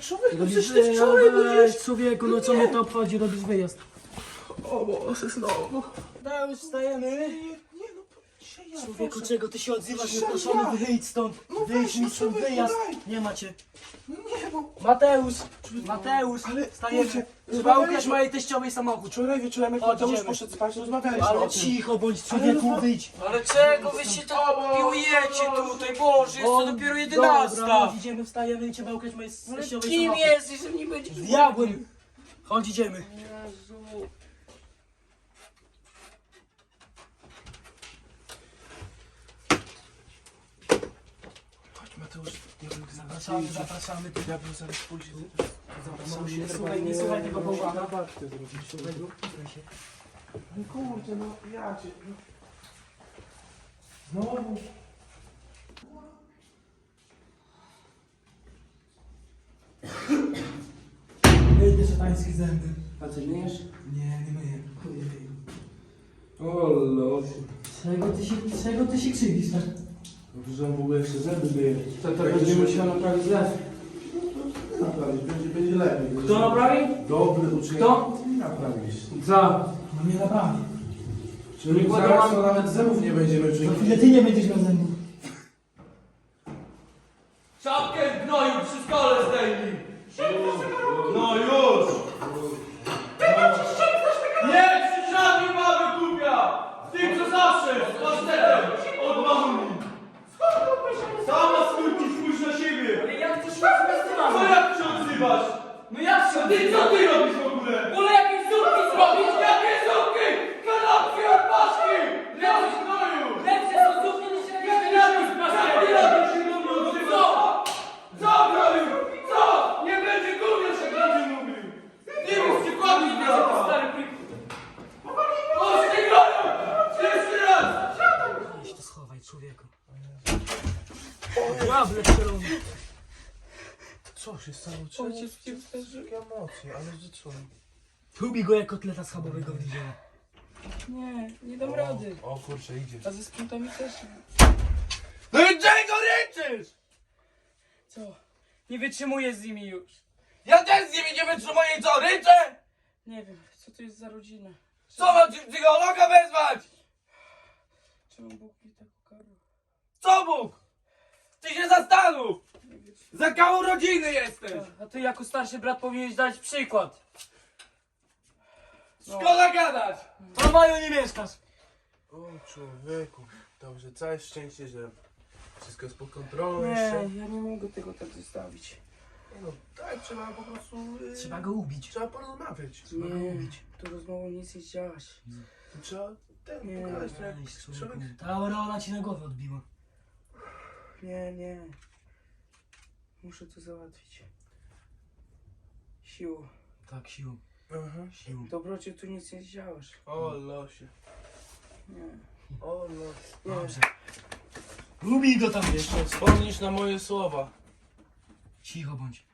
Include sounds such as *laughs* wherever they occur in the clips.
człowieku, Robisz przecież ty wyjazd, wczoraj byłeś. człowieku, no co mnie to obchodzi, robisz wyjazd. O Boże, znowu. Da, już wstajemy. Nie, nie no, dzisiaj ja Człowieku, proszę. czego ty się odzywasz, nieproszony, ja. wyjdź stąd. No Wyjdź weź, mi no stąd, człowieku, wyjazd. daj. Nie macie. Nie, bo Mateusz, Mateusz, Ale, wstajemy. kurczę, Rozmawialiśmy- ukraść mojej teściowej samochód. wczoraj wieczorem jak Chodź, Mateusz idziemy. poszedł spać, rozmawialiśmy o Ale tym. cicho bądź, człowieku, no- wyjdź. Ale czego wy się tak piłujecie tutaj? Boże, jest to dopiero Dobra, jedenasta! chodź, idziemy, wstajemy i ukraść mojej teściowej kim samochód. jesteś, że nie będzie Z diabłem. Chodź, idziemy. Jezu. Chodź Mateusz, ja bym zaraz Zapraszamy, zapraszamy. Bym zaraz pójdzie. Nie słuchaj, nie słuchaj tego bałwana. Słuchaj go, słuchaj się. No kurde, no ja cię... no. Znowu. Myjdę szatańskie zęby. A ty myjesz? Nie, nie myję. O losie. Czego ty się, czego ty się krzywisz, tak? Dobrze, że on w ogóle jeszcze zęby myje. To to będzie musiał naprawić lew. Naprawić, będzie, będzie lepiej. Kto naprawi? Dobry uczeń. Kto? Naprawisz. Za. No nie naprawdę. Czyli Nie zaraz to nawet zębów nie będziemy Za czynić. chwilę ty nie będziesz miał zębów. Odzywasz? No jak się Ty co ty emocje? Ale? Lubi go jak kotleta schabowego w niedzielę. Nie, nie dam rady. O kurczę, idzie. A ze sprintami też nie. No i czego ryczysz? Co? Nie wytrzymuję z nimi już. Ja też z nimi nie wytrzymuję i co, ryczę? Nie wiem, co to jest za rodzina. Co mam ci psychologa wezwać? Czemu Bóg mi tak ukarał? Co Bóg? Ty się zastanów! Za kałą rodziny jesteś! A ty jako starszy brat powinieneś dać przykład. No. Szkoda gadać! W tramwaju nie mieszkasz. O człowieku, dobrze, całe szczęście, że wszystko jest pod kontrolą jeszcze. Nie, ja nie mogę tego tak zostawić. Nie no, tak, trzeba po prostu... Yy, Trzeba go ubić. Trzeba porozmawiać. Trzeba go ubić. tu rozmową nic nie zdziałaś. Trzeba ten, Nie, pogadać, tak? Weź, człowieku. Człowiek... Ta aureola ci na głowę odbiła. Nie, nie. Muszę to załatwić. Siłą. Tak, siłą, Aha. siłą. Dobrocie tu nic nie zdziałasz. O losie, Nie. o losie. Nie. Dobrze. Lubi go tam jeszcze. Jeszcze wspomnisz na moje słowa. Cicho bądź.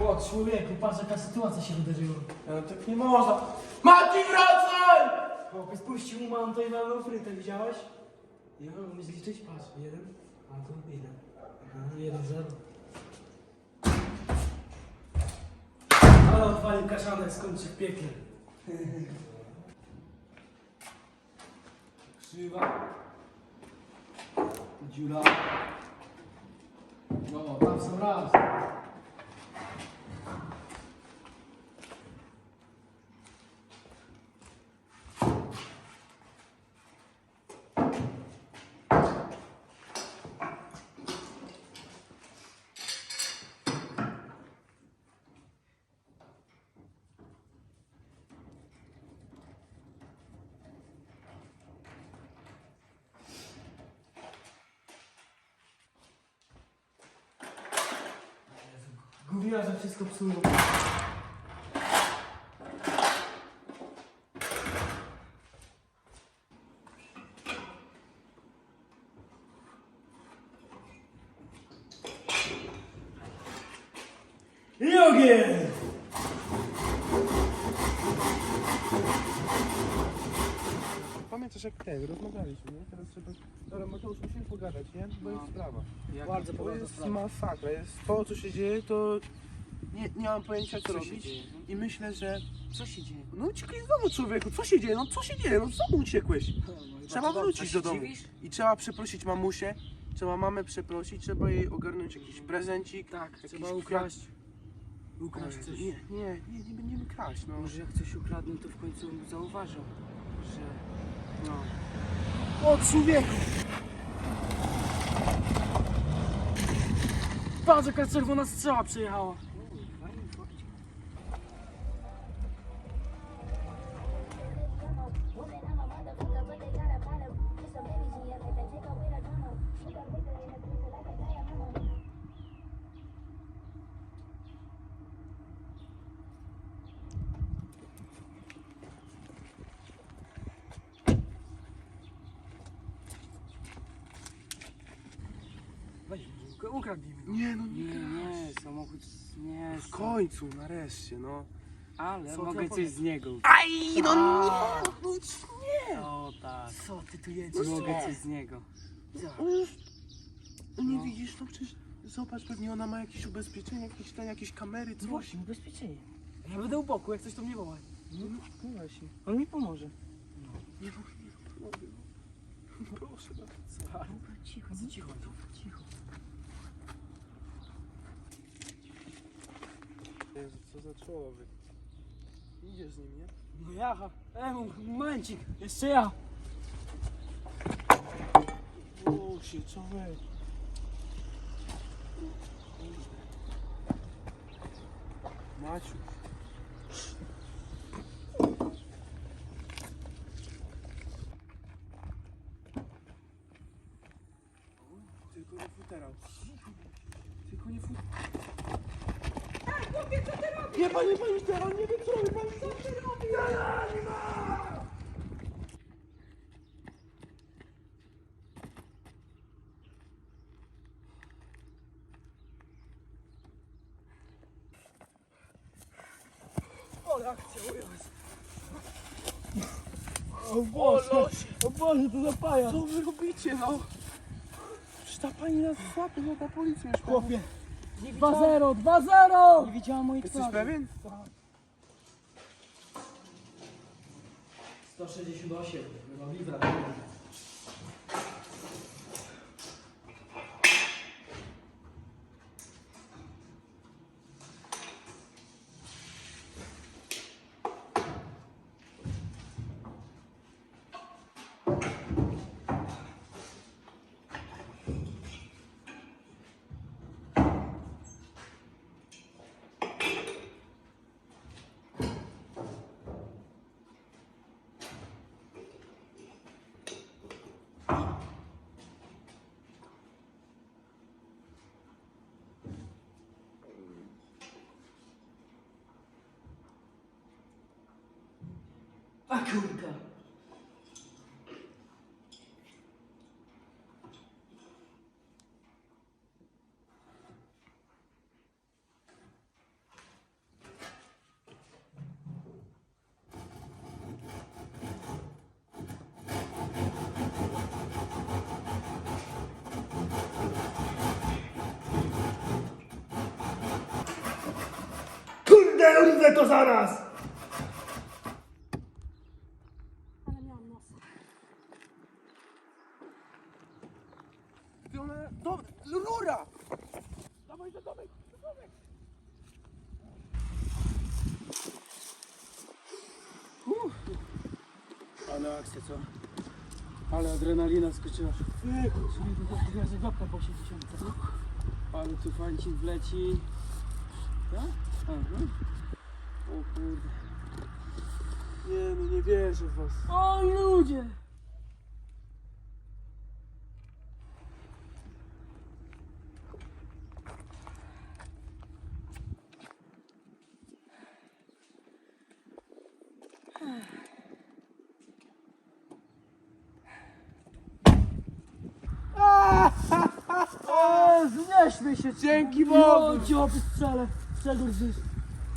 O człowieku, patrz jaka sytuacja się wydarzyła. Ale tak nie można. Mati, wracaj! Chłopiec puścił mu mam to i mamy frytę, widziałeś? Ja umiesz liczyć? Patrz, jeden, a tu ile? Aha, jeden, zero. Ale odwalił kaszanek, skończy w piekle. *laughs* Krzywa. Dziura. No, tam są raz. Mówiła, że wszystko psują. I ogień! Jak ten, rozmawialiśmy, nie? Teraz trzeba... Dobra, Mateusz, musimy pogadać, nie? Bo jest No. sprawa. Bardzo To poważna jest sprawa. masakra, jest to, co się dzieje, to... Nie, nie mam pojęcia, co, Co się robić. dzieje? I myślę, że... Co się dzieje? No uciekaj z domu, człowieku, co się dzieje? No co się dzieje? No z domu uciekłeś. Trzeba wrócić do domu. I trzeba przeprosić mamusię, trzeba mamę przeprosić, trzeba jej ogarnąć jakiś prezencik. Tak, jakiś trzeba kwiat. ukraść. Ukraść coś. Nie, nie, nie, nie będziemy kraść, no. Może jak coś ukradnę, to w końcu zauważą, że... No. O, człowieku! Patrz, jaka czerwona strzała przejechała. Końcu, nareszcie, no. Ale Co mogę coś z niego. Aj, no nie, no nie. O tak. Co ty tu No Mogę nie. coś z niego. No już- No nie No. widzisz, no przecież zobacz, pewnie ona ma jakieś ubezpieczenie, jakieś, ten, jakieś kamery, No coś. właśnie, ubezpieczenie. Ja będę u boku, jak coś to mnie wołać. No, no właśnie. On mi pomoże. Nie, no, nie, no, no, proszę bardzo. Dobra, cicho, cicho, cicho. Jezu, co za człowiek. Idziesz z nim, nie? No jaha. Ej, momencik, jeszcze ja. O, się człowiek. Maciu. Tylko nie futerał. Tylko nie futerał. Nie, panie, pani teraz nie wiem co robi, pani co ty robi? O, akcja, ujazd. O Boże, o Boże, to zapaja. Co wy robicie, no? Przecież ta pani nas złapie, no ta policja już Chłopie. 2-0, 2-0! Nie widziałam moich Jesteś pewien? 168, no wibra. A kurka. Kurde, to zaraz! Skoczyła. Jest żabka po 80. Ale tu fancik wleci. Tak? Aha. O kurde. Nie no, nie wierzę w was. O ludzie! Znieśmy się! Dzięki Bogu! O, dziobie strzelę! Gdzieś?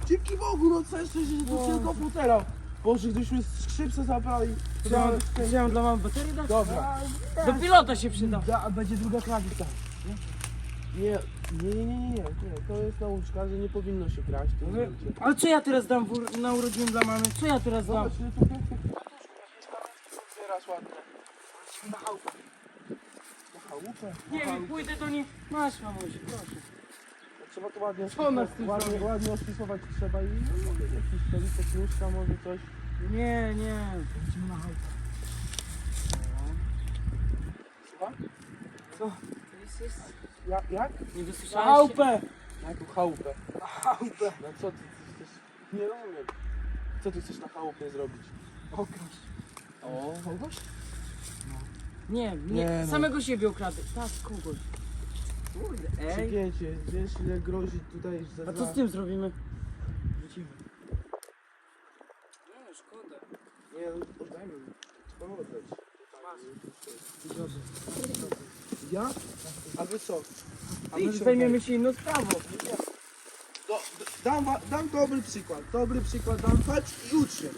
Dzięki Bogu, no co jeszcze, że to Boże. tylko komputerał. Boże, gdybyśmy skrzypce zabrali. Chciałem, dla mamy baterię dać? Dobra. Do pilota się przyda. Da, a będzie druga klawica. Nie, nie, nie, nie, nie, nie, to jest nauczka, że nie powinno się grać. Ale- Ale co ja teraz dam w, ur- na urodziny dla mamy? Co ja teraz dam? Zobacz, ile tu pięknych kwiatuszków chałupę. Na chałupę. Nie wiem, pójdę do niej. Masz mamuś, proszę. Trzeba to ładnie Co ona z tym ładnie, zrobi? ładnie ospisować trzeba i no, może jakiś stolicek, nóżka, może coś. Nie, nie. Chodźmy na chałupę. Słucham? Co? Jest, jest. Jak? jak? Nie Na dosłyszałeś Chałupę! Jaką chałupę? Chałupę. No co ty, ty chcesz? Nie rozumiem. Co ty chcesz na chałupie zrobić? Okraść. O, kogoś? Nie, nie, Nie, no. samego siebie okradę. Tak, kogoś. Kurde, ej. Przygięcie, wiesz ile grozi tutaj za A co z tym zrobimy? Wrócimy. Nie, szkoda. Nie, no oddajmy mi. Trzeba oddać. Ja? A wy co? A wy zajmiemy się inną sprawą. Do, dam, wa- dam dobry przykład. Dobry przykład dam. Chodź i ucz się.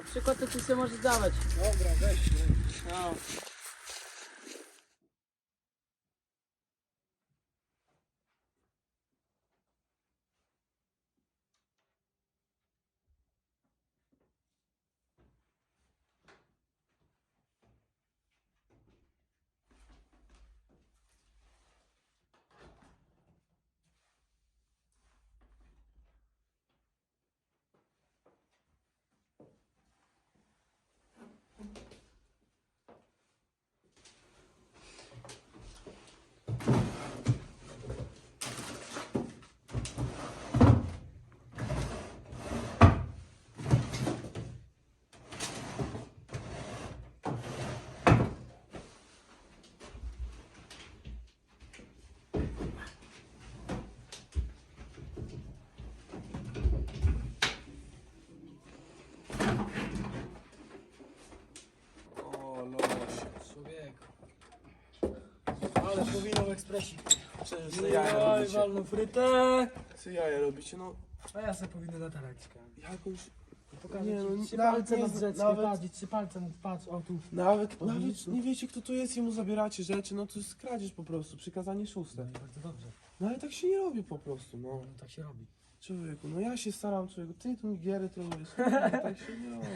A przykład to ty sobie możesz dawać. Dobra, weź. No. Ale powinno w ekspresji. Przecież sobie jaja Oj, robicie. walną frytę. Co jaja robicie? No, A ja sobie powinny na talerczkę. jakąś... Pokażę Nie, no, ci trzy nawet palce nie drzeckę, nawet- patrz, trzy palce, patrz, o tu. Nawet, nawet nie wiecie kto to jest i mu zabieracie rzeczy, no to jest kradzież po prostu, przykazanie szóste. bardzo dobrze, No ale tak się nie robi po prostu, no. no tak się robi. Człowieku, no ja się staram, człowieku, ty tu mi giery trolujesz, *laughs* no, tak się nie robi.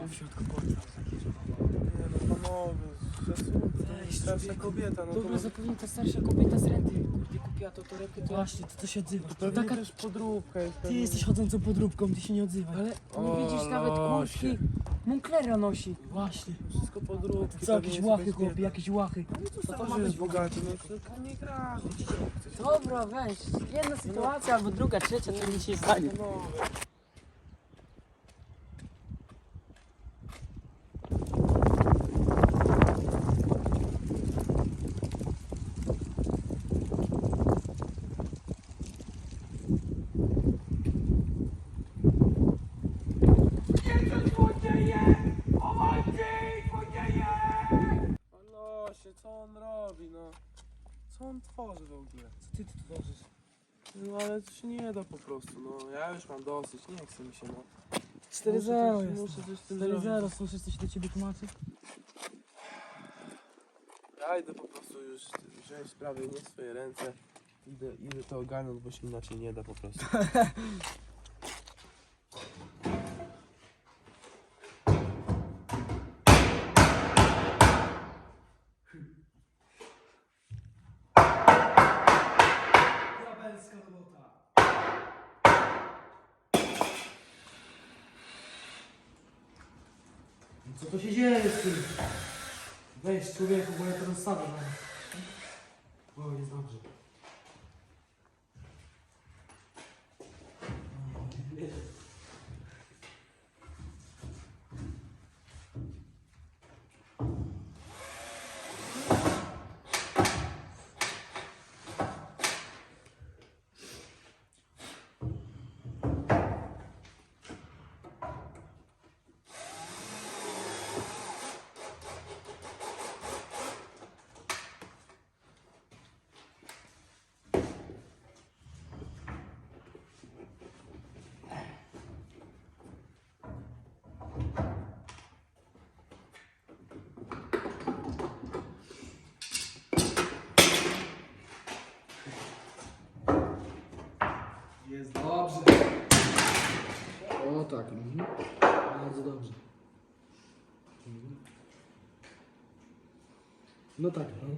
Ale no, w środku porta. nie no panowie, to starsza kobieta, no Dobra, to... zapewne ta starsza kobieta z renty, kurde, kupiła to torebkę, to właśnie, to co się odzywa. To To pewnie taka, też podróbka jest ty pewnie. jesteś chodzącą podróbką, ty się nie odzywaj. Ale nie widzisz nawet kurtki, Monklera nosi. Właśnie. Wszystko podróbki. Co, jakieś łachy, chłopie, jakieś łachy. No to, że jest bogaty, no to nie gra. Dobra, weź. Jedna sytuacja, albo druga, trzecia, to nic się nie stanie. Panowie. Złodzieje! Chowajcie! Złodzieje! on tworzy w ogóle? Co ty tu tworzysz? No ale to się nie da po prostu, no ja już mam dosyć, nie chcę mi się, no. 4-0 Muszę coś- jest. muszę coś z tym 4-0, zrobić. słyszysz co się do ciebie tłumaczy? Ja idę po prostu już wziąć sprawy nie w swoje ręce. Idę, idę to ogarnąć, bo się inaczej nie da po prostu. *laughs* Co się dzieje z tym? Weź człowieku, bo ja to. O, jest dobrze. Jest dobrze. O tak. Mhm. Bardzo dobrze. Mhm. No tak. No.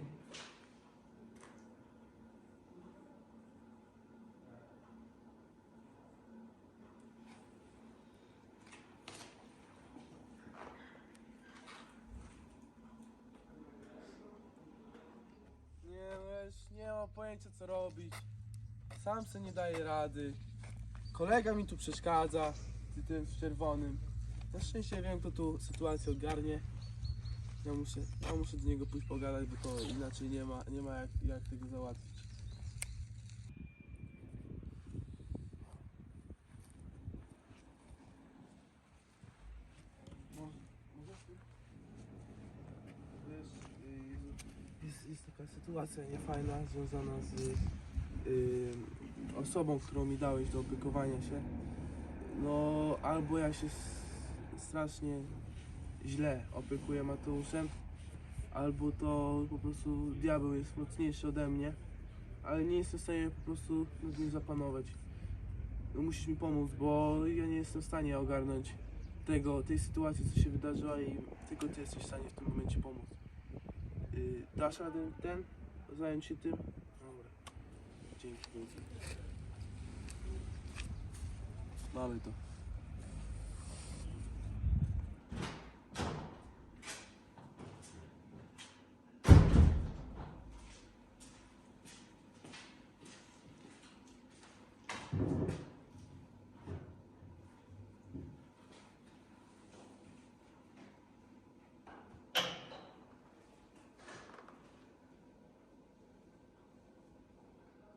Nie, no nie mam pojęcia co robić. Sam sobie nie daję rady. Kolega mi tu przeszkadza, ty tym w czerwonym. Na szczęście wiem, kto tu sytuację ogarnie. Ja muszę, ja muszę do niego pójść pogadać, bo to inaczej nie ma, nie ma jak, jak tego załatwić. Jest, jest taka sytuacja niefajna związana z y, osobą, którą mi dałeś do opiekowania się. No, albo ja się strasznie źle opiekuję Mateuszem, albo to po prostu diabeł jest mocniejszy ode mnie, ale nie jestem w stanie po prostu nad nim zapanować. No, musisz mi pomóc, bo ja nie jestem w stanie ogarnąć tego, tej sytuacji, co się wydarzyła i tylko ty jesteś w stanie w tym momencie pomóc. Y, dasz radę ten, zająć się tym? Dobra. Dzięki wielkie. Mamy to.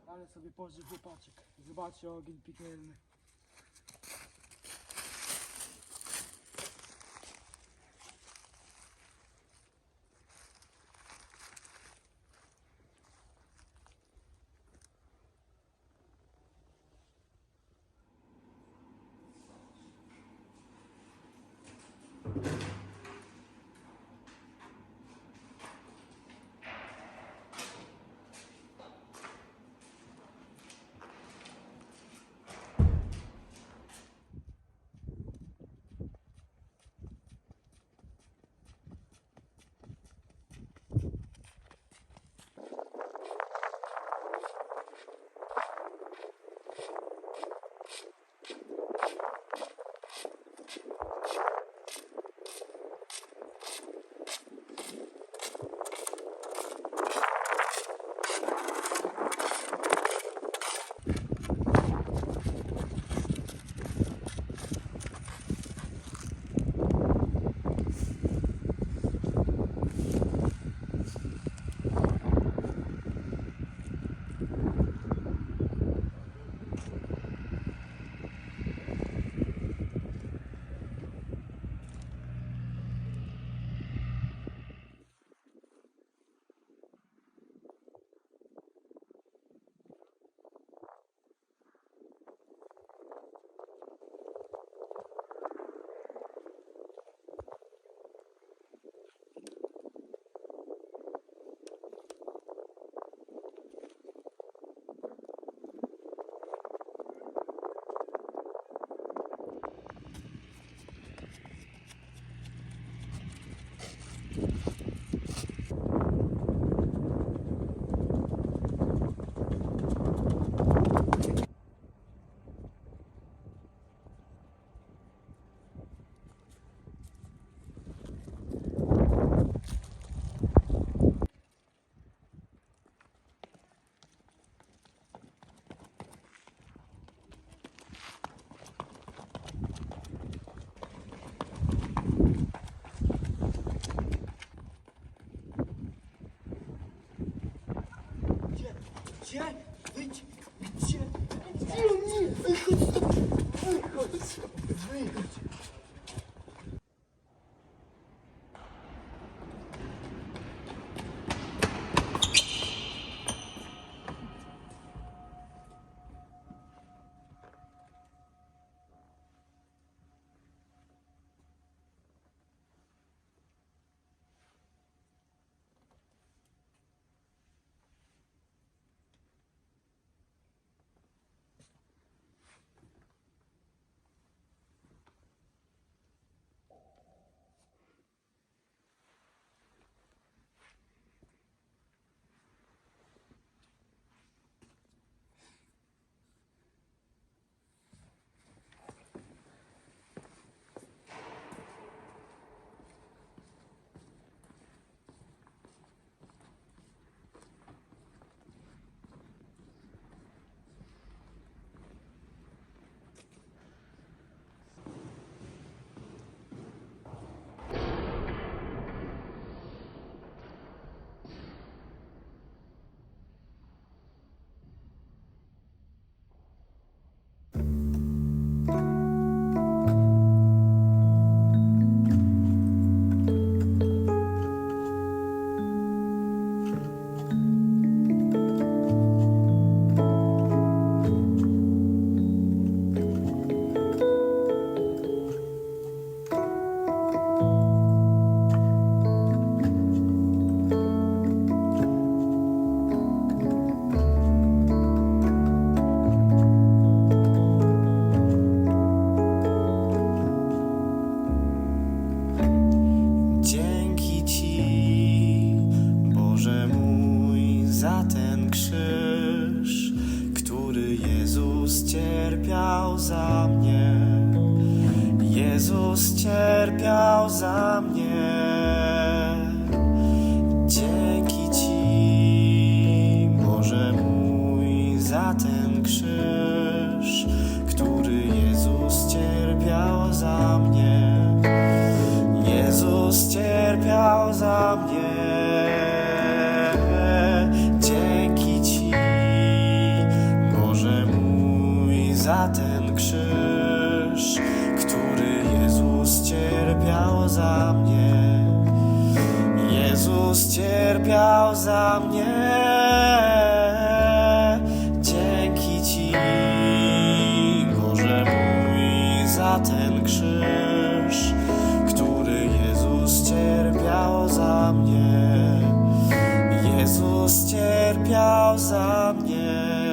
Ale sobie pożył chłopaczek. Zobaczcie ogień piekielny. Wychodź! Cierpiał za mnie. Dzięki Ci, Boże mój, za ten krzyż, który Jezus cierpiał za mnie. Jezus cierpiał za mnie. Dzięki Ci, Boże mój, za ten za mnie. Jezus cierpiał za mnie. Dzięki Ci, Boże mój, za ten krzyż, który Jezus cierpiał za mnie. Jezus cierpiał za mnie.